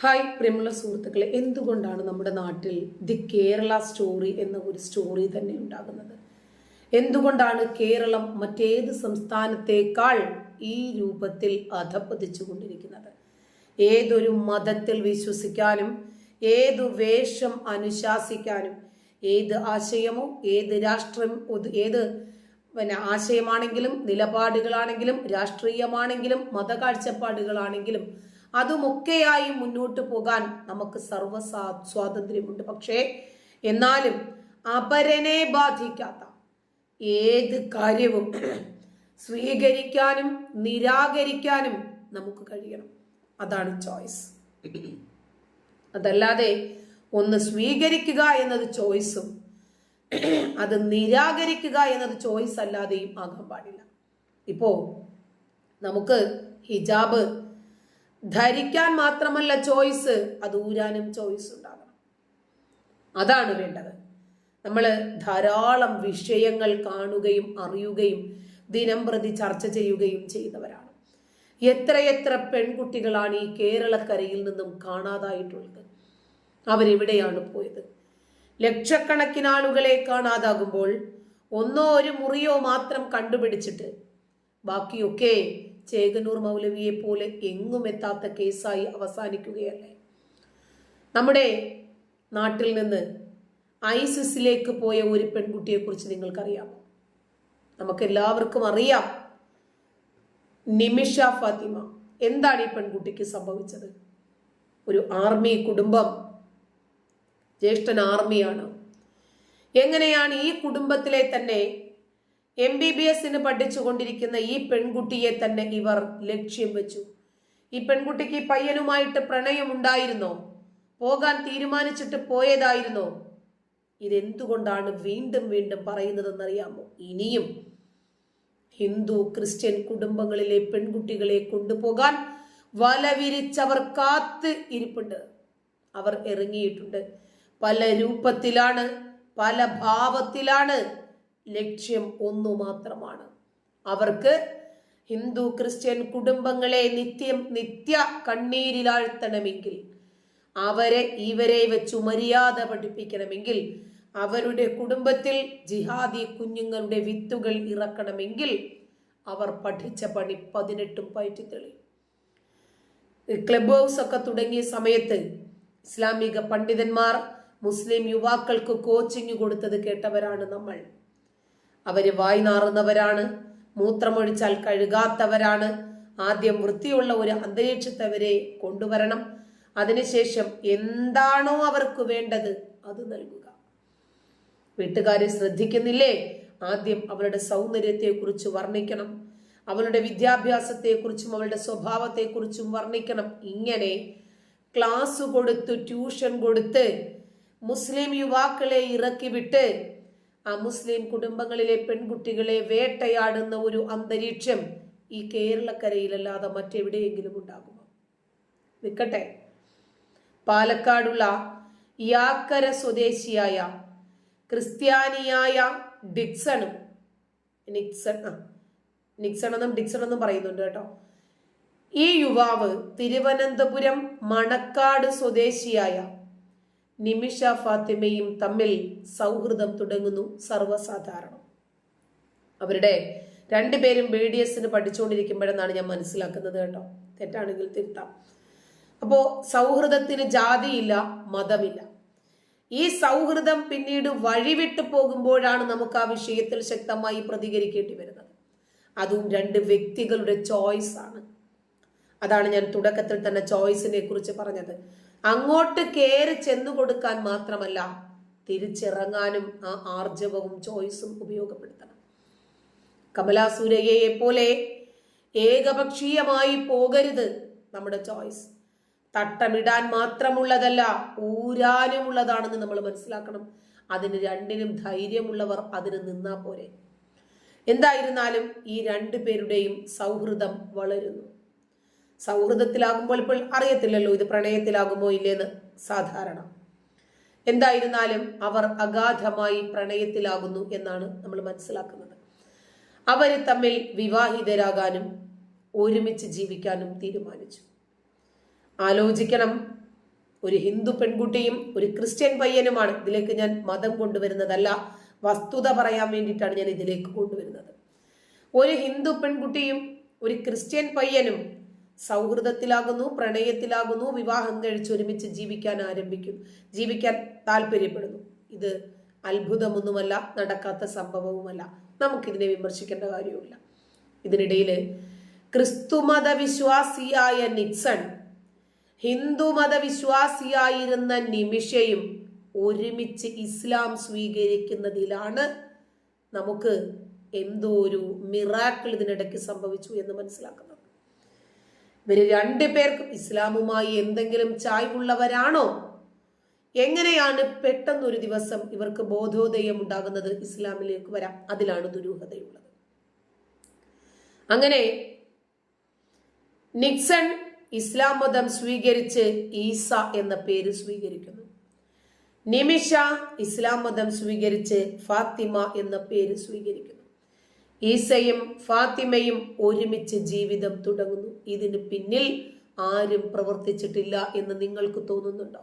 Hi പ്രിയമുള്ള സുഹൃത്തുക്കളെ എന്തുകൊണ്ടാണ് നമ്മുടെ നാട്ടിൽ ദി കേരള സ്റ്റോറി എന്ന ഒരു സ്റ്റോറി തന്നെ ഉണ്ടാകുന്നത്? എന്തുകൊണ്ടാണ് കേരളം മറ്റേത് സംസ്ഥാനത്തേക്കാൾ ഈ രൂപത്തിൽ അധപ്പതിച്ചു കൊണ്ടിരിക്കുന്നത് ഏതൊരു മതത്തിൽ വിശ്വസിക്കാനും ഏതു വേഷം അനുശാസിക്കാനും ഏത് ആശയമോ ഏത് രാഷ്ട്രം ഏത് പിന്നെ ആശയമാണെങ്കിലും നിലപാടുകളാണെങ്കിലും രാഷ്ട്രീയമാണെങ്കിലും മതകാഴ്ചപ്പാടുകളാണെങ്കിലും അതുമൊക്കെയായി മുന്നോട്ട് പോകാൻ നമുക്ക് സർവ സ്വാതന്ത്ര്യമുണ്ട്. പക്ഷേ എന്നാലും അപരനെ ബാധിക്കാത്ത ഏത് കാര്യവും സ്വീകരിക്കാനും നിരാകരിക്കാനും നമുക്ക് കഴിയണം. അതാണ് ചോയ്സ്. അതല്ലാതെ ഒന്ന് സ്വീകരിക്കുക എന്നത് ചോയ്സും അത് നിരാകരിക്കുക എന്നത് ചോയ്സ് അല്ലാതെയും ആകാൻ പാടില്ല. ഇപ്പോ നമുക്ക് ഹിജാബ് ധരിക്കാൻ മാത്രമല്ല ചോയ്സ് അത് ഊരാനും ചോയ്സ് ഉണ്ടാകണം. അതാണ് വേണ്ടത്. നമ്മൾ ധാരാളം വിഷയങ്ങൾ കാണുകയും അറിയുകയും ദിനം പ്രതി ചർച്ച ചെയ്യുകയും ചെയ്യുന്നവരാണ് എത്രയെത്ര പെൺകുട്ടികളാണ് ഈ കേരളക്കരയിൽ നിന്നും കാണാതായിട്ടുള്ളത്? അവരെവിടെയാണ് പോയത്? ലക്ഷക്കണക്കിന് ആളുകളെ കാണാതാകുമ്പോൾ ഒന്നോ ഒരു മുറിയോ മാത്രം കണ്ടുപിടിച്ചിട്ട് ബാക്കിയൊക്കെ ചേകനൂർ മൗലവിയെ പോലെ എങ്ങും എത്താത്ത കേസായി അവസാനിക്കുകയല്ലേ? നമ്മുടെ നാട്ടിൽ നിന്ന് ഐസിസിലേക്ക് പോയ ഒരു പെൺകുട്ടിയെ കുറിച്ച് നിങ്ങൾക്കറിയാമോ നമുക്ക് എല്ലാവർക്കും അറിയാം. നിമിഷ ഫാത്തിമ എന്താണ് ഈ പെൺകുട്ടിക്ക് സംഭവിച്ചത്? ഒരു ആർമി കുടുംബം ജ്യേഷ്ഠൻ ആർമിയാണ്. എങ്ങനെയാണ് ഈ കുടുംബത്തിലെ തന്നെ എം ബി ബി എസിന് പഠിച്ചുകൊണ്ടിരിക്കുന്ന ഈ പെൺകുട്ടിയെ തന്നെ ഇവർ ലക്ഷ്യം വെച്ചു. ഈ പെൺകുട്ടിക്ക് പയ്യനുമായിട്ട് പ്രണയമുണ്ടായിരുന്നോ? പോകാൻ തീരുമാനിച്ചിട്ട് പോയതായിരുന്നോ? ഇതെന്തുകൊണ്ടാണ് വീണ്ടും വീണ്ടും പറയുന്നതെന്നറിയാമോ? ഇനിയും ഹിന്ദു ക്രിസ്ത്യൻ കുടുംബങ്ങളിലെ പെൺകുട്ടികളെ കൊണ്ടുപോകാൻ വല വിരിച്ചവർ കാത്ത് ഇരിപ്പുണ്ട്. അവർ ഇറങ്ങിയിട്ടുണ്ട്. പല രൂപത്തിലാണ് പല ഭാവത്തിലാണ് ലക്ഷ്യം ഒന്നു മാത്രമാണ്. അവർക്ക് ഹിന്ദു ക്രിസ്ത്യൻ കുടുംബങ്ങളെ നിത്യം നിത്യ കണ്ണീരിലാഴ്ത്തണമെങ്കിൽ അവരെ ഇവരെ വെച്ചു മര്യാദ പഠിപ്പിക്കണമെങ്കിൽ അവരുടെ കുടുംബത്തിൽ ജിഹാദി കുഞ്ഞുങ്ങളുടെ വിത്തുകൾ ഇറക്കണമെങ്കിൽ അവർ പഠിച്ച പണി പതിനെട്ടും പയറ്റിത്തെളി ക്ലബ് ഹൗസ് ഒക്കെ തുടങ്ങിയ സമയത്ത് ഇസ്ലാമിക പണ്ഡിതന്മാർ മുസ്ലിം യുവാക്കൾക്ക് കോച്ചിങ് കൊടുത്തത് കേട്ടവരാണ് നമ്മൾ. അവർ നാറുന്നവരാണ്. മൂത്രമൊഴിച്ചാൽ കഴുകാത്തവരാണ്. ആദ്യം വൃത്തിയുള്ള ഒരു അന്തരീക്ഷത്തവരെ കൊണ്ടുവരണം. അതിനുശേഷം എന്താണോ അവർക്ക് വേണ്ടത് അത് നൽകുക. വീട്ടുകാരെ ശ്രദ്ധിക്കുന്നില്ലേ? ആദ്യം അവരുടെ സൗന്ദര്യത്തെക്കുറിച്ച് വർണിക്കണം. അവളുടെ വിദ്യാഭ്യാസത്തെക്കുറിച്ചും അവളുടെ സ്വഭാവത്തെക്കുറിച്ചും വർണിക്കണം. ഇങ്ങനെ ക്ലാസ് കൊടുത്ത് ട്യൂഷൻ കൊടുത്ത് മുസ്ലിം യുവാക്കളെ ഇറക്കി വിട്ട് ആ മുസ്ലിം കുടുംബങ്ങളിലെ പെൺകുട്ടികളെ വേട്ടയാടുന്ന ഒരു അന്തരീക്ഷം ഈ കേരളക്കരയിലല്ലാതെ മറ്റെവിടെയെങ്കിലും ഉണ്ടാകുമോ? നിൽക്കട്ടെ. പാലക്കാടുള്ള യാക്കര സ്വദേശിയായ ക്രിസ്ത്യാനിയായ ഡിക്സണും നിക്സൺ ആ നിക്സൺ എന്നും ഡിക്സൺ എന്നും പറയുന്നുണ്ട് കേട്ടോ. ഈ യുവാവ് തിരുവനന്തപുരം മണക്കാട് സ്വദേശിയായ നിമിഷ ഫാത്തിമയും തമ്മിൽ സൗഹൃദം തുടങ്ങുന്നു സർവസാധാരണം. അവരുടെ രണ്ടുപേരും ബി ഡി എസിന് പഠിച്ചുകൊണ്ടിരിക്കുമ്പോഴെന്നാണ് ഞാൻ മനസ്സിലാക്കുന്നത് കേട്ടോ. തെറ്റാണെങ്കിൽ തിരുത്താം. അപ്പോ സൗഹൃദത്തിന് ജാതിയില്ല മതമില്ല. ഈ സൗഹൃദം പിന്നീട് വഴിവിട്ടു പോകുമ്പോഴാണ് നമുക്ക് ആ വിഷയത്തിൽ ശക്തമായി പ്രതികരിക്കേണ്ടി വരുന്നത്. അതും രണ്ട് വ്യക്തികളുടെ ചോയ്സ് ആണ്. അതാണ് ഞാൻ തുടക്കത്തിൽ തന്നെ ചോയ്സിനെ കുറിച്ച് പറഞ്ഞത്. അങ്ങോട്ട് കയറി ചെന്നു കൊടുക്കാൻ മാത്രമല്ല തിരിച്ചിറങ്ങാനും ആ ആർജവവും ചോയ്സും ഉപയോഗപ്പെടുത്തണം. കമലാസുരയ്യയെ പോലെ ഏകപക്ഷീയമായി പോകരുത് നമ്മുടെ ചോയ്സ്. തട്ടമിടാൻ മാത്രമുള്ളതല്ല ഊരാനുമുള്ളതാണെന്ന് നമ്മൾ മനസ്സിലാക്കണം. അതിന് രണ്ടിനും ധൈര്യമുള്ളവർ അതിന് നിന്നാ പോരെ. എന്തായിരുന്നാലും ഈ രണ്ടു പേരുടെയും സൗഹൃദം വളരുന്നു. സൗഹൃദത്തിലാകുമ്പോൾ ഇപ്പോൾ അറിയത്തില്ലല്ലോ ഇത് പ്രണയത്തിലാകുമോ ഇല്ലേന്ന് സാധാരണ. എന്തായിരുന്നാലും അവർ അഗാധമായി പ്രണയത്തിലാകുന്നു എന്നാണ് നമ്മൾ മനസ്സിലാക്കുന്നത്. അവർ തമ്മിൽ വിവാഹിതരാകാനും ഒരുമിച്ച് ജീവിക്കാനും തീരുമാനിച്ചു. ആലോചിക്കണം. ഒരു ഹിന്ദു പെൺകുട്ടിയും ഒരു ക്രിസ്ത്യൻ പയ്യനുമാണ് ഇതിലേക്ക് ഞാൻ മതം കൊണ്ടുവരുന്നതല്ല. വസ്തുത പറയാൻ വേണ്ടിയിട്ടാണ് ഞാൻ ഇതിലേക്ക് കൊണ്ടുവരുന്നത്. ഒരു ഹിന്ദു പെൺകുട്ടിയും ഒരു ക്രിസ്ത്യൻ പയ്യനും സൗഹൃദത്തിലാകുന്നു പ്രണയത്തിലാകുന്നു വിവാഹം കഴിച്ച് ഒരുമിച്ച് ജീവിക്കാൻ ആരംഭിക്കും ജീവിക്കാൻ താല്പര്യപ്പെടുന്നു. ഇത് അത്ഭുതമൊന്നുമല്ല നടക്കാത്ത സംഭവവുമല്ല. നമുക്കിതിനെ വിമർശിക്കേണ്ട കാര്യവുമില്ല. ഇതിനിടയിൽ ക്രിസ്തുമത വിശ്വാസിയായ നിക്സൺ ഹിന്ദുമത വിശ്വാസിയായിരുന്ന നിമിഷയും ഒരുമിച്ച് ഇസ്ലാം സ്വീകരിക്കുന്നതിലാണ് നമുക്ക് എന്തോ ഒരു മിറാക്കിൾ ഇതിനിടയ്ക്ക് സംഭവിച്ചു എന്ന് മനസ്സിലാക്കുന്നത്. ഇവർ രണ്ടു പേർക്കും ഇസ്ലാമുമായി എന്തെങ്കിലും ചായ്വുള്ളവരാണോ? എങ്ങനെയാണ് പെട്ടെന്ന് ഒരു ദിവസം ഇവർക്ക് ബോധോദയം ഉണ്ടാകുന്നത് ഇസ്ലാമിലേക്ക് വരാം? അതിലാണ് ദുരൂഹതയുള്ളത്. അങ്ങനെ നിക്സൺ ഇസ്ലാം മതം സ്വീകരിച്ച് ഈസ എന്ന പേര് സ്വീകരിക്കുന്നു. നിമിഷ ഇസ്ലാം മതം സ്വീകരിച്ച് ഫാത്തിമ എന്ന പേര് സ്വീകരിക്കുന്നു. ഈസയും ഫാത്തിമയും ഒരുമിച്ച് ജീവിതം തുടങ്ങുന്നു. ഇതിന് പിന്നിൽ ആരും പ്രവർത്തിച്ചിട്ടില്ല എന്ന് നിങ്ങൾക്ക് തോന്നുന്നുണ്ടോ?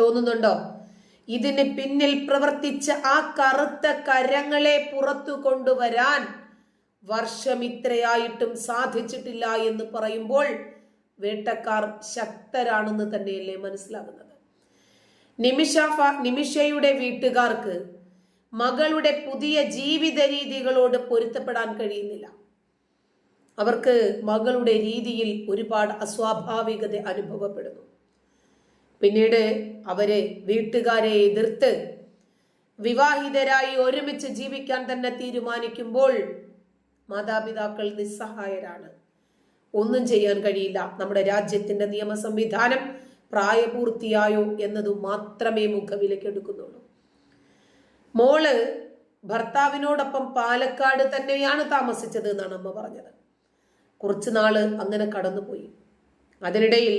തോന്നുന്നുണ്ടോ? ഇതിന് പിന്നിൽ പ്രവർത്തിച്ച ആ കറുത്ത കരങ്ങളെ പുറത്തു കൊണ്ടുവരാൻ വർഷം ഇത്രയായിട്ടും സാധിച്ചിട്ടില്ല എന്ന് പറയുമ്പോൾ വേട്ടക്കാർ ശക്തരാണെന്ന് തന്നെയല്ലേ മനസ്സിലാകുന്നത്? നിമിഷ നിമിഷയുടെ വീട്ടുകാർക്ക് മകളുടെ പുതിയ ജീവിത രീതികളോട് പൊരുത്തപ്പെടാൻ കഴിയുന്നില്ല. അവർക്ക് മകളുടെ രീതിയിൽ ഒരുപാട് അസ്വാഭാവികത അനുഭവപ്പെടുന്നു. പിന്നീട് അവരെ വീട്ടുകാരെ എതിർത്ത് വിവാഹിതരായി ഒരുമിച്ച് ജീവിക്കാൻ തന്നെ തീരുമാനിക്കുമ്പോൾ മാതാപിതാക്കൾ നിസ്സഹായരാണ്. ഒന്നും ചെയ്യാൻ കഴിയില്ല. നമ്മുടെ രാജ്യത്തിന്റെ നിയമ സംവിധാനം പ്രായപൂർത്തിയായോ എന്നതു മാത്രമേ മുഖവിലക്കെടുക്കുന്നുള്ളൂ മോൾ ഭർത്താവിനോടൊപ്പം പാലക്കാട് തന്നെയാണ് താമസിച്ചത് എന്നാണ് അമ്മ പറഞ്ഞത്. കുറച്ചു നാൾ അങ്ങനെ കടന്നുപോയി. അതിനിടയിൽ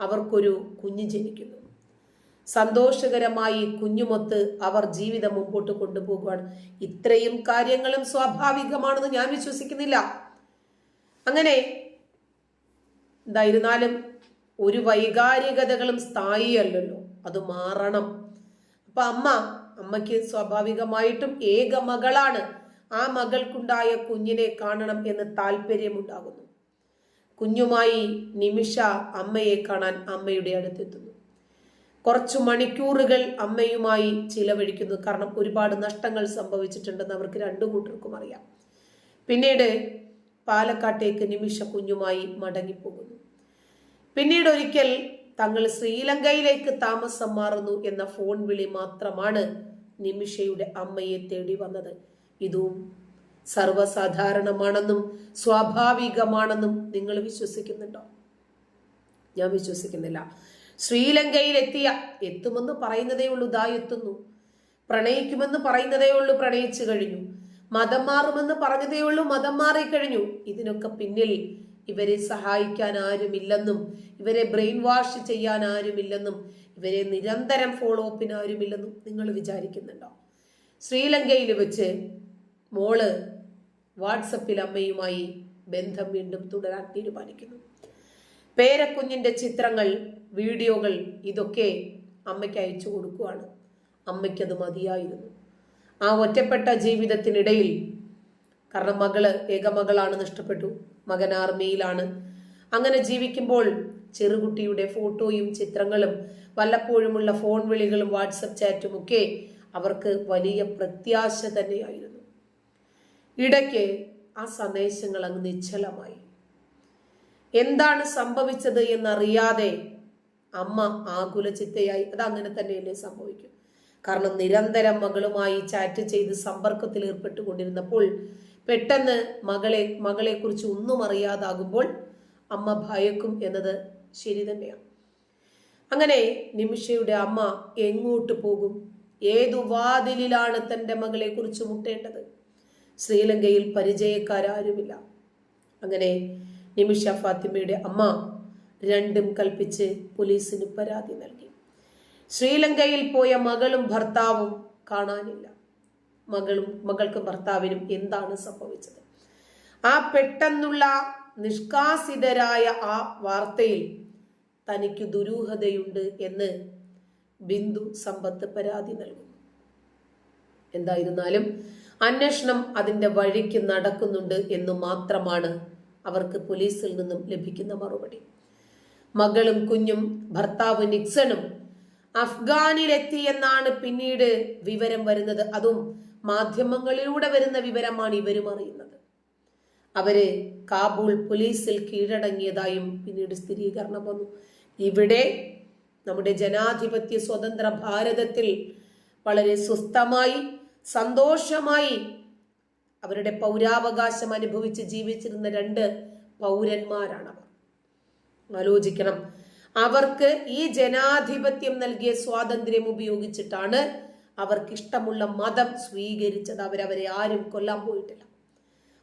അവർക്കൊരു കുഞ്ഞ് ജനിക്കുന്നു. സന്തോഷകരമായി കുഞ്ഞുമൊത്ത് അവർ ജീവിതം മുമ്പോട്ട് കൊണ്ടുപോകുവാണ് ഇത്രയും കാര്യങ്ങളും സ്വാഭാവികമാണെന്ന് ഞാൻ വിശ്വസിക്കുന്നില്ല. അങ്ങനെ എന്തായിരുന്നാലും ഒരു വൈകാരികതകളും സ്ഥായിയല്ലല്ലോ. അത് മാറണം. അപ്പൊ അമ്മ അമ്മയ്ക്ക് സ്വാഭാവികമായിട്ടും ഏക മകളാണ്. ആ മകൾക്കുണ്ടായ കുഞ്ഞിനെ കാണണം എന്ന് താല്പര്യമുണ്ടാകുന്നു കുഞ്ഞുമായി നിമിഷ അമ്മയെ കാണാൻ അമ്മയുടെ അടുത്തെത്തുന്നു. കുറച്ചു മണിക്കൂറുകൾ അമ്മയുമായി ചിലവഴിക്കുന്നു. കാരണം ഒരുപാട് നഷ്ടങ്ങൾ സംഭവിച്ചിട്ടുണ്ടെന്ന് അവർക്ക് രണ്ടു കൂട്ടർക്കും അറിയാം. പിന്നീട് പാലക്കാട്ടേക്ക് നിമിഷ കുഞ്ഞുമായി മടങ്ങിപ്പോകുന്നു. പിന്നീട് ഒരിക്കൽ തങ്ങൾ ശ്രീലങ്കയിലേക്ക് താമസം മാറുന്നു എന്ന ഫോൺ വിളി മാത്രമാണ് നിമിഷയുടെ അമ്മയെ തേടി വന്നത്. ഇതും സർവസാധാരണമാണെന്നും സ്വാഭാവികമാണെന്നും നിങ്ങൾ വിശ്വസിക്കുന്നുണ്ടോ? ഞാൻ വിശ്വസിക്കുന്നില്ല. ശ്രീലങ്കയിൽ എത്തിയ എത്തുമെന്ന് പറയുന്നതേ ഉള്ളൂ ദാ എത്തുന്നു. പ്രണയിക്കുമെന്ന് പറയുന്നതേ ഉള്ളൂ പ്രണയിച്ചു കഴിഞ്ഞു. മതം മാറുമെന്ന് പറഞ്ഞതേ ഉള്ളൂ മതം മാറിക്കഴിഞ്ഞു ഇതിനൊക്കെ പിന്നിൽ ഇവരെ സഹായിക്കാൻ ആരുമില്ലെന്നും ഇവരെ ബ്രെയിൻ വാഷ് ചെയ്യാൻ ആരുമില്ലെന്നും ഇവരെ നിരന്തരം ഫോളോ അപ്പിന് ആരുമില്ലെന്നും നിങ്ങൾ വിചാരിക്കുന്നുണ്ടോ? ശ്രീലങ്കയിൽ വെച്ച് മോൾ വാട്സപ്പിൽ അമ്മയുമായി ബന്ധം വീണ്ടും തുടരാൻ തീരുമാനിക്കുന്നു. പേരക്കുഞ്ഞിന്റെ ചിത്രങ്ങൾ വീഡിയോകൾ ഇതൊക്കെ അമ്മയ്ക്ക് അയച്ചു കൊടുക്കുവാണ്. അമ്മയ്ക്കത് മതിയായിരുന്നു. ആ ഒറ്റപ്പെട്ട ജീവിതത്തിനിടയിൽ കാരണം മകൾ ഏകമകളാണ് നഷ്ടപ്പെട്ടു മകൻ ആർമിയിലാണ് അങ്ങനെ ജീവിക്കുമ്പോൾ ചെറുകുട്ടിയുടെ ഫോട്ടോയും ചിത്രങ്ങളും വല്ലപ്പോഴുമുള്ള ഫോൺ വിളികളും വാട്സപ്പ് ചാറ്റും ഒക്കെ അവർക്ക് വലിയ പ്രത്യാശ തന്നെയായിരുന്നു. ഇടയ്ക്ക് ആ സന്ദേശങ്ങൾ അങ്ങ് നിശ്ചലമായി. എന്താണ് സംഭവിച്ചത് എന്നറിയാതെ അമ്മ ആകുല ചിത്തയായി അത് അങ്ങനെ തന്നെയല്ലേ സംഭവിക്കും. കാരണം നിരന്തരം മകളുമായി ചാറ്റ് ചെയ്ത് സമ്പർക്കത്തിൽ ഏർപ്പെട്ടുകൊണ്ടിരുന്നപ്പോൾ പെട്ടെന്ന് മകളെ മകളെ കുറിച്ച് ഒന്നും അറിയാതാകുമ്പോൾ അമ്മ ഭയക്കും എന്നത് ശരി തന്നെയാണ്. അങ്ങനെ നിമിഷയുടെ അമ്മ എങ്ങോട്ട് പോകും? ഏതു വാതിലിലാണ് തന്റെ മകളെ കുറിച്ച് മുട്ടേണ്ടത്? ശ്രീലങ്കയിൽ പരിചയക്കാരാരുമില്ല. അങ്ങനെ നിമിഷ ഫാത്തിമയുടെ അമ്മ രണ്ടും കൽപ്പിച്ച് പോലീസിന് പരാതി നൽകി. ശ്രീലങ്കയിൽ പോയ മകളും ഭർത്താവും കാണാനില്ല. മകളും മകൾക്ക് ഭർത്താവിനും എന്താണ് സംഭവിച്ചത്? ആ പെട്ടെന്നുള്ള നിഷ്കാസിതരായ ആ വാർത്തയിൽ തനിക്ക് ദുരൂഹതയുണ്ട് എന്ന് ബിന്ദു സമ്പത്ത് പരാതി നൽകുന്നു. എന്തായിരുന്നാലും അന്വേഷണം അതിന്റെ വഴിക്ക് നടക്കുന്നുണ്ട് എന്ന് മാത്രമാണ് അവർക്ക് പോലീസിൽ നിന്നും ലഭിക്കുന്ന മറുപടി. മകളും കുഞ്ഞും ഭർത്താവ് നിക്സണും അഫ്ഗാനിലെത്തിയെന്നാണ് പിന്നീട് വിവരം വരുന്നത്. അതും മാധ്യമങ്ങളിലൂടെ വരുന്ന വിവരമാണ് ഇവരും അറിയുന്നത്. അവർ കാബൂൾ പോലീസിൽ കീഴടങ്ങിയതായും പിന്നീട് സ്ഥിരീകരണം വന്നു. ഇവിടെ നമ്മുടെ ജനാധിപത്യ സ്വതന്ത്ര ഭാരതത്തിൽ വളരെ സ്വസ്ഥമായി സന്തോഷമായി അവരുടെ പൗരാവകാശം അനുഭവിച്ച് ജീവിച്ചിരുന്ന രണ്ട് പൗരന്മാരാണ് അവർ ആലോചിക്കണം. അവർക്ക് ഈ ജനാധിപത്യം നൽകിയ സ്വാതന്ത്ര്യം ഉപയോഗിച്ചിട്ടാണ് അവർക്ക് ഇഷ്ടമുള്ള മതം സ്വീകരിച്ചത് അവരവരെ ആരും കൊല്ലാൻ പോയിട്ടില്ല.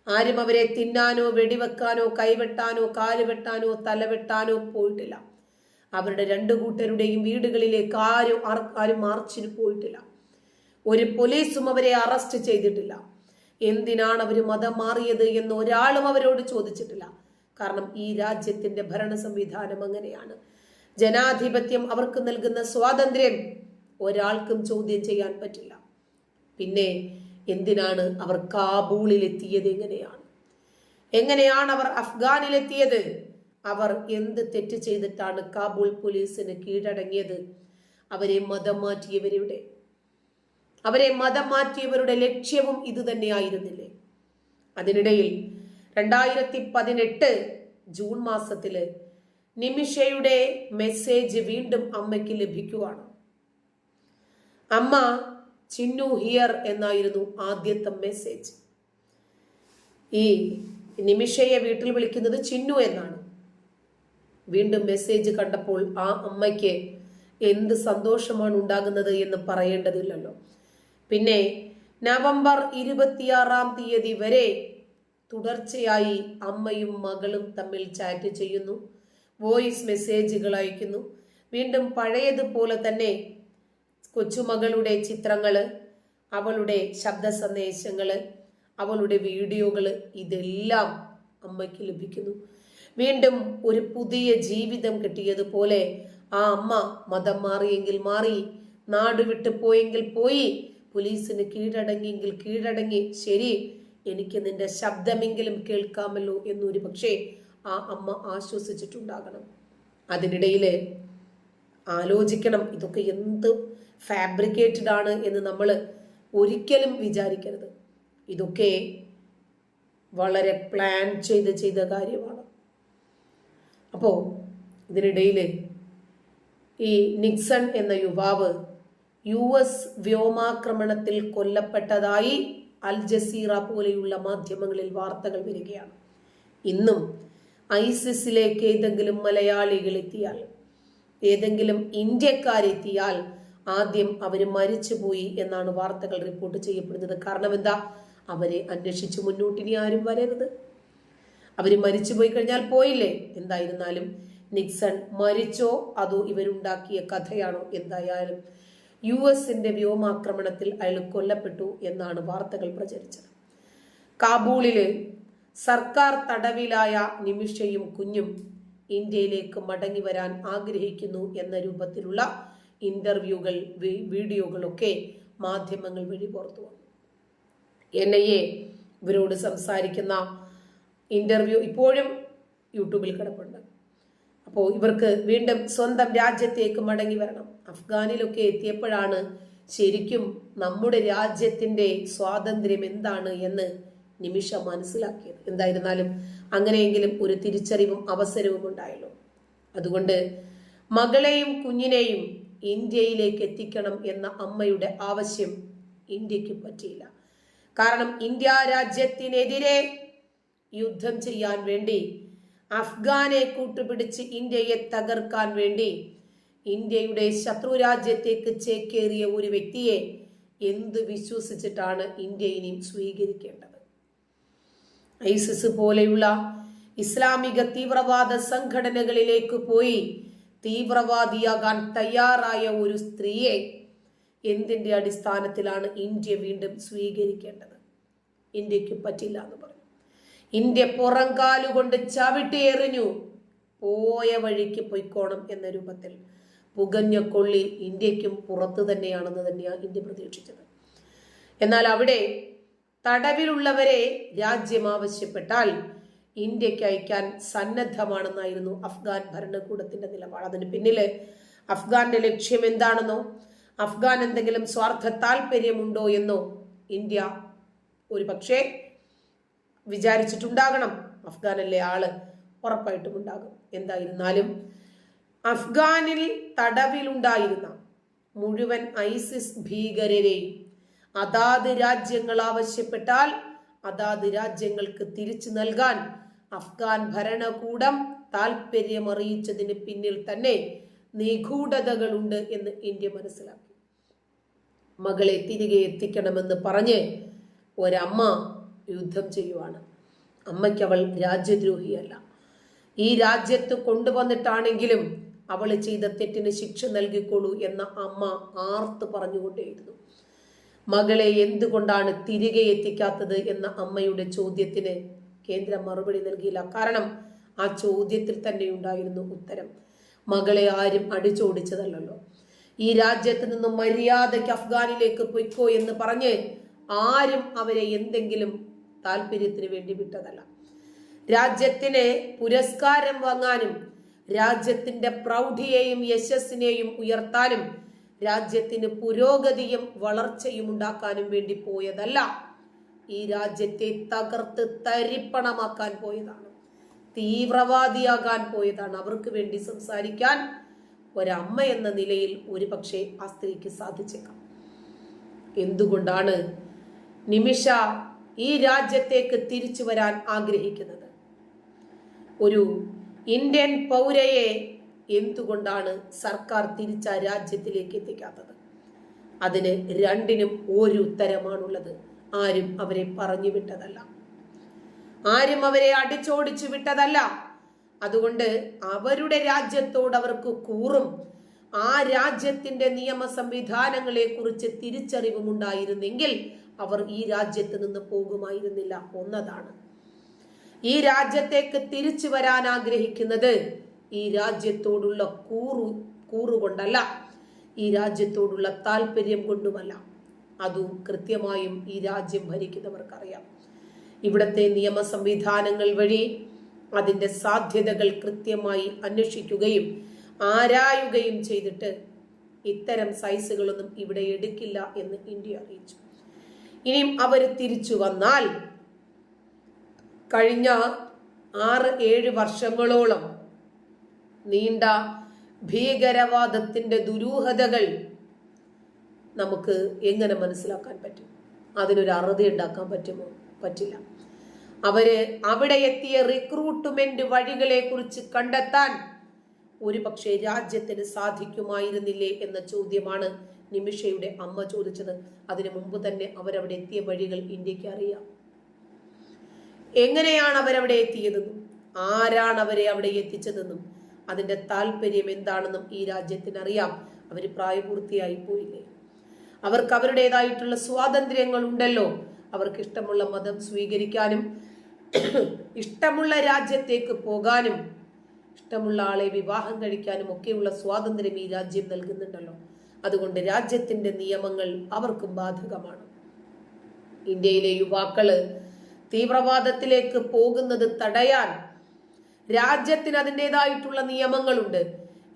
ആരും അവരെ തിന്നാനോ വെടിവെക്കാനോ കൈവെട്ടാനോ കാലുവെട്ടാനോ തലവെട്ടാനോ പോയിട്ടില്ല. അവരുടെ രണ്ടു കൂട്ടരുടെയും വീടുകളിലേക്ക് ആരും ആരും മാർച്ചിന് പോയിട്ടില്ല. ഒരു പോലീസും അവരെ അറസ്റ്റ് ചെയ്തിട്ടില്ല. എന്തിനാണ് അവർ മതം മാറിയത് എന്ന് ഒരാളും അവരോട് ചോദിച്ചിട്ടില്ല. കാരണം ഈ രാജ്യത്തിന്റെ ഭരണ സംവിധാനം അങ്ങനെയാണ്. ജനാധിപത്യം അവർക്ക് നൽകുന്ന സ്വാതന്ത്ര്യം ഒരാൾക്കും ചോദ്യം ചെയ്യാൻ പറ്റില്ല. പിന്നെ എന്തിനാണ് അവർ കാബൂളിൽ എത്തിയത് എങ്ങനെയാണ്? എങ്ങനെയാണ് അവർ അഫ്ഗാനിലെത്തിയത്? അവർ എന്ത് തെറ്റ് ചെയ്തിട്ടാണ് കാബൂൾ പോലീസിന് കീഴടങ്ങിയത്? അവരെ മതം മാറ്റിയവരുടെ അവരെ മതം മാറ്റിയവരുടെ ലക്ഷ്യവും ഇത് തന്നെയായിരുന്നില്ലേ? അതിനിടയിൽ രണ്ടായിരത്തി പതിനെട്ട് ജൂൺ മാസത്തിൽ നിമിഷയുടെ മെസ്സേജ് വീണ്ടും അമ്മയ്ക്ക് ലഭിക്കുവാണ്. അമ്മ ചിന്നു ഹിയർ എന്നായിരുന്നു ആദ്യത്തെ മെസ്സേജ് ഈ നിമിഷയെ വീട്ടിൽ വിളിക്കുന്നത് ചിന്നു എന്നാണ്. വീണ്ടും മെസ്സേജ് കണ്ടപ്പോൾ ആ അമ്മയ്ക്ക് എന്ത് സന്തോഷമാണ് ഉണ്ടാകുന്നത് എന്ന് പറയേണ്ടതില്ലല്ലോ. പിന്നെ നവംബർ ഇരുപത്തിയാറാം തീയതി വരെ തുടർച്ചയായി അമ്മയും മകളും തമ്മിൽ ചാറ്റ് ചെയ്യുന്നു. വോയിസ് മെസ്സേജുകൾ അയക്കുന്നു. വീണ്ടും പഴയതുപോലെ തന്നെ കൊച്ചുമകളുടെ ചിത്രങ്ങൾ അവളുടെ ശബ്ദ സന്ദേശങ്ങൾ അവളുടെ വീഡിയോകൾ ഇതെല്ലാം അമ്മയ്ക്ക് ലഭിക്കുന്നു. വീണ്ടും ഒരു പുതിയ ജീവിതം കിട്ടിയതുപോലെ ആ അമ്മ മതം മാറിയെങ്കിൽ മാറി നാട് വിട്ടു പോയെങ്കിൽ പോയി പോലീസിന് കീഴടങ്ങിയെങ്കിൽ കീഴടങ്ങി ശരി എനിക്ക് നിന്റെ ശബ്ദമെങ്കിലും കേൾക്കാമല്ലോ എന്നൊരു പക്ഷേ ആ അമ്മ ആശ്വസിച്ചിട്ടുണ്ടാകണം. അതിനിടയിൽ ആലോചിക്കണം ഇതൊക്കെ എന്ത് ഫാബ്രിക്കേറ്റഡ് ആണ് എന്ന് നമ്മൾ ഒരിക്കലും വിചാരിക്കരുത്. ഇതൊക്കെ വളരെ പ്ലാൻ ചെയ്ത് ചെയ്ത കാര്യമാണ്. അപ്പോൾ ഇതിനിടയിൽ ഈ നിക്സൺ എന്ന യുവാവ് യു എസ് വ്യോമാക്രമണത്തിൽ കൊല്ലപ്പെട്ടതായി അൽ ജസീറ പോലെയുള്ള മാധ്യമങ്ങളിൽ വാർത്തകൾ വരികയാണ്. ഇന്നും ഐസിസിലേക്ക് ഏതെങ്കിലും മലയാളികൾ എത്തിയാൽ ഏതെങ്കിലും ഇന്ത്യക്കാരെത്തിയാൽ ആദ്യം അവർ മരിച്ചുപോയി എന്നാണ് വാർത്തകൾ റിപ്പോർട്ട് ചെയ്യപ്പെടുന്നത്. കാരണം എന്താ? അവരെ അന്വേഷിച്ച് മുന്നോട്ടിനി ആരും വരരുത്. അവർ മരിച്ചുപോയി കഴിഞ്ഞാൽ പോയില്ലേ? എന്തായിരുന്നാലും നിക്സൺ മരിച്ചോ അതോ ഇവരുണ്ടാക്കിയ കഥയാണോ എന്തായാലും. യു എസിന്റെ വ്യോമാക്രമണത്തിൽ അയാൾ കൊല്ലപ്പെട്ടു എന്നാണ് വാർത്തകൾ പ്രചരിച്ചത്. കാബൂളിലെ സർക്കാർ തടവിലായ നിമിഷയും കുഞ്ഞും ഇന്ത്യയിലേക്ക് മടങ്ങി വരാൻ ആഗ്രഹിക്കുന്നു എന്ന രൂപത്തിലുള്ള ഇന്റർവ്യൂകൾ വീഡിയോകളൊക്കെ മാധ്യമങ്ങൾ വഴി പുറത്തു വന്നു. എൻ ഐ എ ഇവരോട് സംസാരിക്കുന്ന ഇന്റർവ്യൂ ഇപ്പോഴും യൂട്യൂബിൽ കിടപ്പുണ്ട്. അപ്പോൾ ഇവർക്ക് വീണ്ടും സ്വന്തം രാജ്യത്തേക്ക് മടങ്ങി വരണം. അഫ്ഗാനിലൊക്കെ എത്തിയപ്പോഴാണ് ശരിക്കും നമ്മുടെ രാജ്യത്തിന്റെ സ്വാതന്ത്ര്യം എന്താണ് എന്ന് നിമിഷം മനസ്സിലാക്കിയത്. എന്തായിരുന്നാലും അങ്ങനെയെങ്കിലും ഒരു തിരിച്ചറിവും അവസരവും ഉണ്ടായല്ലോ. അതുകൊണ്ട് മകളെയും കുഞ്ഞിനെയും ഇന്ത്യയിലേക്ക് എത്തിക്കണം എന്ന അമ്മയുടെ ആവശ്യം ഇന്ത്യയ്ക്ക് പറ്റിയില്ല. കാരണം ഇന്ത്യ രാജ്യത്തിനെതിരെ യുദ്ധം ചെയ്യാൻ വേണ്ടി അഫ്ഗാനെ കൂട്ടുപിടിച്ച് ഇന്ത്യയെ തകർക്കാൻ വേണ്ടി ഇന്ത്യയുടെ ശത്രു രാജ്യത്തേക്ക് ചേക്കേറിയ ഒരു വ്യക്തിയെ എന്ത് വിശ്വസിച്ചിട്ടാണ് ഇന്ത്യ ഇനിയും സ്വീകരിക്കേണ്ടത്? ഐസിസ് പോലെയുള്ള ഇസ്ലാമിക തീവ്രവാദ സംഘടനകളിലേക്ക് പോയി തീവ്രവാദിയാകാൻ തയ്യാറായ ഒരു സ്ത്രീയെ എന്തിന്റെ അടിസ്ഥാനത്തിലാണ് ഇന്ത്യ വീണ്ടും സ്വീകരിക്കേണ്ടത്? ഇന്ത്യയ്ക്ക് പറ്റില്ല എന്ന് പറഞ്ഞു. ഇന്ത്യ പുറംകാലുകൊണ്ട് ചവിട്ടി എറിഞ്ഞു. പോയ വഴിക്ക് പൊയ്ക്കോണം എന്ന രൂപത്തിൽ പുകഞ്ഞ കൊള്ളി ഇന്ത്യക്കും പുറത്ത് തന്നെയാണെന്ന് തന്നെയാണ് ഇന്ത്യ പ്രതീക്ഷിച്ചത്. എന്നാൽ അവിടെ തടവിലുള്ളവരെ രാജ്യം ആവശ്യപ്പെട്ടാൽ ഇന്ത്യയ്ക്ക് അയക്കാൻ സന്നദ്ധമാണെന്നായിരുന്നു അഫ്ഗാൻ ഭരണകൂടത്തിന്റെ നിലപാട്. അതിന് പിന്നിൽ അഫ്ഗാന്റെ ലക്ഷ്യം എന്താണെന്നോ അഫ്ഗാൻ എന്തെങ്കിലും സ്വാർത്ഥ താല്പര്യമുണ്ടോ എന്നോ ഇന്ത്യ ഒരു പക്ഷേ വിചാരിച്ചിട്ടുണ്ടാകണം. അഫ്ഗാനിലെ ആൾ ഉറപ്പായിട്ടും ഉണ്ടാകും. എന്തായിരുന്നാലും അഫ്ഗാനിൽ തടവിലുണ്ടായിരുന്ന മുഴുവൻ ഐസിസ് ഭീകരരെയും അതാത് രാജ്യങ്ങൾ ആവശ്യപ്പെട്ടാൽ അതാത് രാജ്യങ്ങൾക്ക് തിരിച്ചു നൽകാൻ അഫ്ഗാൻ ഭരണകൂടം താൽപ്പര്യമറിയിച്ചതിന് പിന്നിൽ തന്നെ നിഗൂഢതകളുണ്ട് എന്ന് ഇന്ത്യ മനസ്സിലാക്കി. മകളെ തിരികെ എത്തിക്കണമെന്ന് പറഞ്ഞ് ഒരമ്മ യുദ്ധം ചെയ്യുവാണ്. അമ്മയ്ക്ക് അവൾ രാജ്യദ്രോഹിയല്ല. ഈ രാജ്യത്ത് കൊണ്ടുവന്നിട്ടാണെങ്കിലും അവൾ ചെയ്ത തെറ്റിന് ശിക്ഷ നൽകിക്കൊള്ളൂ എന്ന അമ്മ ആർത്ത് പറഞ്ഞുകൊണ്ടേയിരുന്നു. മകളെ എന്തുകൊണ്ടാണ് തിരികെ എത്തിക്കാത്തത് എന്ന അമ്മയുടെ ചോദ്യത്തിന് കേന്ദ്രം മറുപടി നൽകിയില്ല. കാരണം ആ ചോദ്യത്തിൽ തന്നെ ഉണ്ടായിരുന്നു ഉത്തരം. മകളെ ആരും അടിച്ചോടിച്ചതല്ലല്ലോ. ഈ രാജ്യത്ത് നിന്നും മര്യാദയ്ക്ക് അഫ്ഗാനിലേക്ക് പൊയ്ക്കോ എന്ന് പറഞ്ഞ് ആരും അവരെ എന്തെങ്കിലും താല്പര്യത്തിന് വേണ്ടി വിട്ടതല്ല. രാജ്യത്തിന് പുരസ്കാരം വാങ്ങാനും രാജ്യത്തിന്റെ പ്രൗഢിയെയും യശസ്സിനെയും ഉയർത്താനും രാജ്യത്തിന് പുരോഗതിയും വളർച്ചയും ഉണ്ടാക്കാനും വേണ്ടി പോയതല്ല. ഈ രാജ്യത്തെ തകർത്ത് തരിപ്പണമാക്കാൻ പോയതാണ്. തീവ്രവാദിയാകാൻ പോയതാണ്. അവർക്ക് വേണ്ടി സംസാരിക്കാൻ ഒരമ്മ എന്ന നിലയിൽ ഒരു പക്ഷേ ആ സ്ത്രീക്ക് സാധിച്ചേക്കാം. എന്തുകൊണ്ടാണ് നിമിഷ ഈ രാജ്യത്തേക്ക് തിരിച്ചു വരാൻ ആഗ്രഹിക്കുന്നത്? ഒരു ഇന്ത്യൻ പൗരയെ എന്തുകൊണ്ടാണ് സർക്കാർ തിരിച്ച രാജ്യത്തിലേക്ക് എത്തിക്കാത്തത്? അതിന് രണ്ടിനും ഒരു ഉത്തരമാണുള്ളത്. ആരും അവരെ പറഞ്ഞു വിട്ടതല്ല. ആരും അവരെ അടിച്ചോടിച്ചു വിട്ടതല്ല. അതുകൊണ്ട് അവരുടെ രാജ്യത്തോട് അവർക്ക് കൂറും. ആ രാജ്യത്തിന്റെ നിയമ സംവിധാനങ്ങളെ കുറിച്ച് തിരിച്ചറിവുമുണ്ടായിരുന്നെങ്കിൽ അവർ ഈ രാജ്യത്ത് നിന്ന് പോകുമായിരുന്നില്ല ഒന്നതാണ് ഈ രാജ്യത്തേക്ക് തിരിച്ചു വരാൻ ആഗ്രഹിക്കുന്നത് ഈ രാജ്യത്തോടുള്ള കൂറു കൂറുകൊണ്ടല്ല ഈ രാജ്യത്തോടുള്ള താല്പര്യം കൊണ്ടുമല്ല. അതും കൃത്യമായും ഈ രാജ്യം ഭരിക്കുന്നവർക്കറിയാം. ഇവിടത്തെ നിയമ സംവിധാനങ്ങൾ വഴി അതിന്റെ സാധ്യതകൾ കൃത്യമായി അന്വേഷിക്കുകയും ആരായുകയും ചെയ്തിട്ട് ഇത്തരം സൈസുകളൊന്നും ഇവിടെ എടുക്കില്ല എന്ന് ഇന്ത്യ അറിയിച്ചു. ഇനിയും അവർ തിരിച്ചു വന്നാൽ കഴിഞ്ഞ ആറ് ഏഴ് വർഷങ്ങളോളം നീണ്ട ഭീകരവാദത്തിന്റെ ദുരൂഹതകൾ നമുക്ക് എങ്ങനെ മനസ്സിലാക്കാൻ പറ്റും? അതിനൊരു അറുതി ഉണ്ടാക്കാൻ പറ്റുമോ? പറ്റില്ല. അവർ അവിടെ എത്തിയ റിക്രൂട്ട്മെന്റ് വഴികളെ കുറിച്ച് കണ്ടെത്താൻ ഒരു പക്ഷേ രാജ്യത്തിന് സാധിക്കുമായിരുന്നില്ലേ എന്ന ചോദ്യമാണ് നിമിഷയുടെ അമ്മ ചോദിച്ചത്. അതിനു മുമ്പ് തന്നെ അവരവിടെ എത്തിയ വഴികൾ ഇന്ത്യയ്ക്ക് അറിയാം. എങ്ങനെയാണ് അവരവിടെ എത്തിയതെന്നും ആരാണ് അവരെ അവിടെ എത്തിച്ചതെന്നും അതിന്റെ താല്പര്യം എന്താണെന്നും ഈ രാജ്യത്തിന് അറിയാം അവർ പ്രായപൂർത്തിയായി പോയില്ലേ? അവർക്ക് അവരുടേതായിട്ടുള്ള സ്വാതന്ത്ര്യങ്ങൾ ഉണ്ടല്ലോ. അവർക്ക് ഇഷ്ടമുള്ള മതം സ്വീകരിക്കാനും ഇഷ്ടമുള്ള രാജ്യത്തേക്ക് പോകാനും ഇഷ്ടമുള്ള ആളെ വിവാഹം കഴിക്കാനും ഒക്കെയുള്ള സ്വാതന്ത്ര്യം ഈ രാജ്യം നൽകുന്നുണ്ടല്ലോ. അതുകൊണ്ട് രാജ്യത്തിന്റെ നിയമങ്ങൾ അവർക്ക് ബാധകമാണ്. ഇന്ത്യയിലെ യുവാക്കൾ തീവ്രവാദത്തിലേക്ക് പോകുന്നത് തടയാൻ രാജ്യത്തിന് അതിന്റെതായിട്ടുള്ള നിയമങ്ങളുണ്ട്.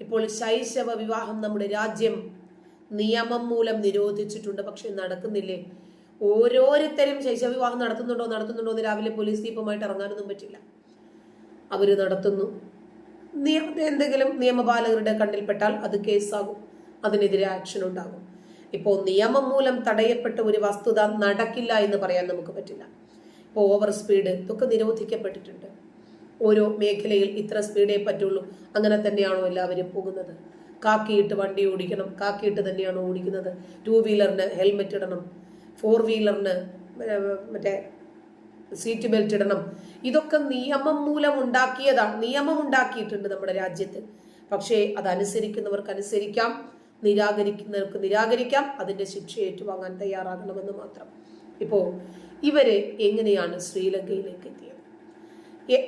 ഇപ്പോൾ ശൈശവ വിവാഹം നമ്മുടെ രാജ്യം നിയമം മൂലം നിരോധിച്ചിട്ടുണ്ട്. പക്ഷെ നടക്കുന്നില്ലേ? ഓരോരുത്തരും ശൈശവ വിവാഹം നടത്തുന്നുണ്ടോ നടത്തുന്നുണ്ടോ എന്ന് രാവിലെ പോലീസ് ദീപമായിട്ട് ഇറങ്ങാനൊന്നും പറ്റില്ല. അവർ നടത്തുന്നു. എന്തെങ്കിലും നിയമപാലകരുടെ കണ്ണിൽപ്പെട്ടാൽ അത് കേസാകും. അതിനെതിരെ ആക്ഷൻ ഉണ്ടാകും. ഇപ്പോൾ നിയമം മൂലം തടയപ്പെട്ട ഒരു വസ്തുത നടക്കില്ല എന്ന് പറയാൻ നമുക്ക് പറ്റില്ല. ഇപ്പോൾ ഓവർ സ്പീഡ് ഇതൊക്കെ നിരോധിക്കപ്പെട്ടിട്ടുണ്ട്. ഓരോ മേഖലയിൽ ഇത്ര സ്പീഡേ പറ്റുള്ളൂ. അങ്ങനെ തന്നെയാണോ എല്ലാവരും പോകുന്നത്? കാക്കിയിട്ട് വണ്ടി ഓടിക്കണം. കാക്കിയിട്ട് തന്നെയാണോ ഓടിക്കുന്നത്? ടൂ വീലറിന് ഹെൽമെറ്റ് ഇടണം. ഫോർ വീലറിന് മറ്റേ സീറ്റ് ബെൽറ്റ് ഇടണം. ഇതൊക്കെ നിയമം മൂലം ഉണ്ടാക്കിയതാണ് നിയമം ഉണ്ടാക്കിയിട്ടുണ്ട് നമ്മുടെ രാജ്യത്ത്. പക്ഷേ അതനുസരിക്കുന്നവർക്ക് അനുസരിക്കാം. നിരാകരിക്കുന്നവർക്ക് നിരാകരിക്കാം. അതിന്റെ ശിക്ഷ ഏറ്റുവാങ്ങാൻ തയ്യാറാകണമെന്ന് മാത്രം. ഇപ്പോ ഇവർ എങ്ങനെയാണ് ശ്രീലങ്കയിലേക്ക് എത്തിയത്?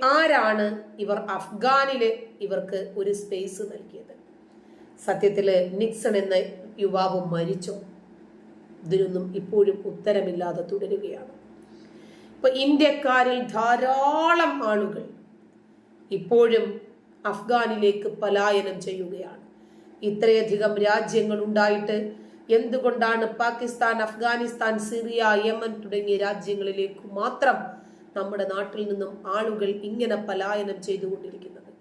ആരാണ് ഇവർ അഫ്ഗാനിൽ ഇവർക്ക് ഒരു സ്പേസ് നൽകിയത്? സത്യത്തിൽ നിക്സൺ എന്ന യുവാവ് മരിച്ചോ? ഇതിനൊന്നും ഇപ്പോഴും ഉത്തരമില്ലാതെ തുടരുകയാണ്. ഇപ്പൊ ഇന്ത്യക്കാരിൽ ധാരാളം ആളുകൾ ഇപ്പോഴും അഫ്ഗാനിലേക്ക് പലായനം ചെയ്യുകയാണ്. ഇത്രയധികം രാജ്യങ്ങൾ ഉണ്ടായിട്ട് എന്തുകൊണ്ടാണ് പാകിസ്ഥാൻ അഫ്ഗാനിസ്ഥാൻ സിറിയ യമൻ തുടങ്ങിയ രാജ്യങ്ങളിലേക്ക് മാത്രം നമ്മുടെ നാട്ടിൽ നിന്നും ആളുകൾ ഇങ്ങനെ പലായനം ചെയ്തുകൊണ്ടിരിക്കുന്നത്.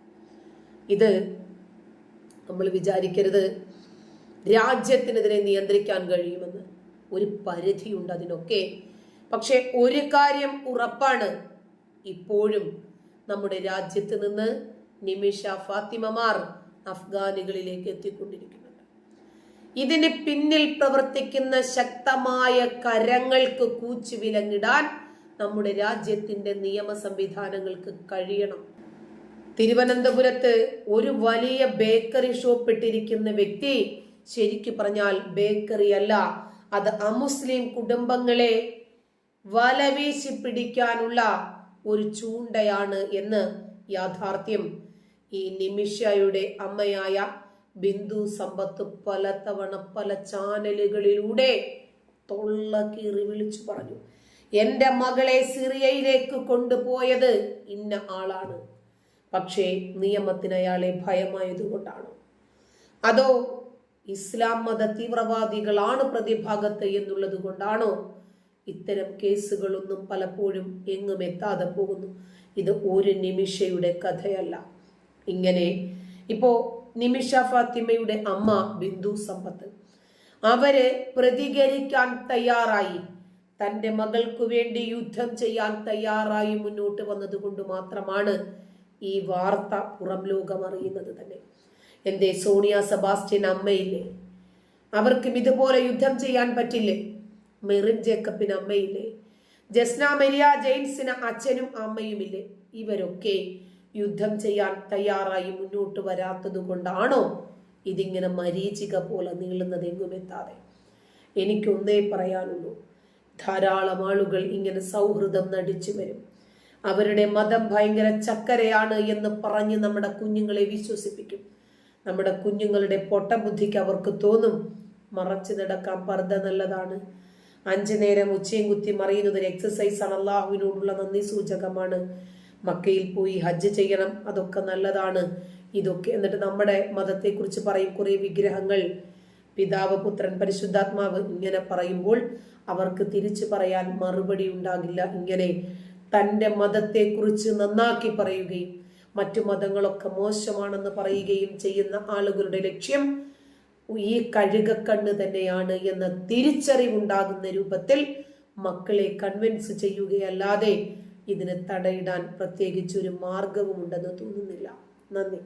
ഇത് നമ്മൾ വിചാരിക്കരുത്. രാജ്യത്തിനെതിരെ നിയന്ത്രിക്കാൻ കഴിയുമെന്ന് ഒരു പരിധിയുണ്ട് അതിനൊക്കെ. പക്ഷെ ഒരു കാര്യം ഉറപ്പാണ്. ഇപ്പോഴും നമ്മുടെ രാജ്യത്ത് നിന്ന് നിമിഷ ഫാത്തിമമാർ അഫ്ഗാനികളിലേക്ക് എത്തിക്കൊണ്ടിരിക്കുന്നുണ്ട്. ഇതിന് പിന്നിൽ പ്രവർത്തിക്കുന്ന ശക്തമായ കരങ്ങൾക്ക് കൂച്ചുവിലങ്ങിടാൻ നമ്മുടെ രാജ്യത്തിന്റെ നിയമ സംവിധാനങ്ങൾക്ക് കഴിയണം. തിരുവനന്തപുരത്ത് ഒരു വലിയ ബേക്കറി ഷോപ്പ് ഇട്ടിരിക്കുന്ന വ്യക്തി ശരിക്കു പറഞ്ഞാൽ ബേക്കറി അല്ല. അത് അമുസ്ലിം കുടുംബങ്ങളെ വലവീശി പിടിക്കാനുള്ള ഒരു ചൂണ്ടയാണ് എന്ന് യാഥാർത്ഥ്യം. ഈ നിമിഷയുടെ അമ്മയായ ബിന്ദു സമ്പത്ത് പലതവണ പല ചാനലുകളിലൂടെ തൊള്ളക്കീറി വിളിച്ചു പറഞ്ഞു. എന്റെ മകളെ സിറിയയിലേക്ക് കൊണ്ടുപോയത് ഇന്ന ആളാണ്. പക്ഷേ നിയമത്തിന് അയാളെ ഭയമായതുകൊണ്ടാണ്. അതോ ഇസ്ലാം മത തീവ്രവാദികളാണ് പ്രതിഭാഗത്ത് എന്നുള്ളത് കൊണ്ടാണോ? ഇത്തരം കേസുകളൊന്നും പലപ്പോഴും എങ്ങും എത്താതെ പോകുന്നു. ഇത് ഒരു നിമിഷയുടെ കഥയല്ല. ഇങ്ങനെ ഇപ്പോ നിമിഷ ഫാത്തിമയുടെ അമ്മ ബിന്ദു സമ്പത്ത്. അവർ പ്രതികരിക്കാൻ തയ്യാറായി. തന്റെ മകൾക്കു വേണ്ടി യുദ്ധം ചെയ്യാൻ തയ്യാറായി മുന്നോട്ട് വന്നതുകൊണ്ട് മാത്രമാണ് ഈ വാർത്ത പുറം ലോകം അറിയുന്നത് തന്നെ. എന്തേ സോണിയ സെബാസ്റ്റ്യൻ അമ്മയില്ലേ? അവർക്കും ഇതുപോലെ യുദ്ധം ചെയ്യാൻ പറ്റില്ലേ? മെറിൻ ജേക്കബിന് അമ്മയില്ലേ? ജസ്ന മെരിയ ജെയിംസിന് അച്ഛനും അമ്മയുമില്ലേ? ഇവരൊക്കെ യുദ്ധം ചെയ്യാൻ തയ്യാറായി മുന്നോട്ട് വരാത്തത് കൊണ്ടാണോ ഇതിങ്ങനെ മരീചിക പോലെ നീളുന്നത് എങ്ങുമെത്താതെ എനിക്കൊന്നേ പറയാനുള്ളൂ ധാരാളം ആളുകൾ ഇങ്ങനെ സൗഹൃദം നടിച്ചു വരും. അവരുടെ മതം ഭയങ്കര ചക്കരയാണ് എന്ന് പറഞ്ഞ് നമ്മുടെ കുഞ്ഞുങ്ങളെ വിശ്വസിപ്പിക്കും. നമ്മുടെ കുഞ്ഞുങ്ങളുടെ പൊട്ടബുദ്ധിക്ക് അവർക്ക് തോന്നും മറച്ചു നടക്കാൻ പർദ്ദ നല്ലതാണ്. അഞ്ചു നേരം ഉച്ചയും കുത്തി മറിയുന്നത് ഒരു ആണ് അള്ളാഹുവിനോടുള്ള നന്ദി സൂചകമാണ്. മക്കയിൽ പോയി ഹജ്ജ് ചെയ്യണം അതൊക്കെ നല്ലതാണ്. ഇതൊക്കെ എന്നിട്ട് നമ്മുടെ മതത്തെക്കുറിച്ച് പറയും കുറേ വിഗ്രഹങ്ങൾ. പിതാവ് പുത്രൻ പരിശുദ്ധാത്മാവ് ഇങ്ങനെ പറയുമ്പോൾ അവർക്ക് തിരിച്ചു പറയാൻ മറുപടി ഉണ്ടാകില്ല. ഇങ്ങനെ തന്റെ മതത്തെക്കുറിച്ച് നന്നാക്കി പറയുകയും മറ്റു മതങ്ങളൊക്കെ മോശമാണെന്ന് പറയുകയും ചെയ്യുന്ന ആളുകളുടെ ലക്ഷ്യം ഈ കഴുകക്കണ്ണ് തന്നെയാണ് എന്ന തിരിച്ചറിവുണ്ടാകുന്ന രൂപത്തിൽ മക്കളെ കൺവിൻസ് ചെയ്യുകയല്ലാതെ ഇതിനെ തടയിടാൻ പ്രത്യേകിച്ച് ഒരു മാർഗവും ഉണ്ടെന്ന് തോന്നുന്നില്ല. നന്ദി.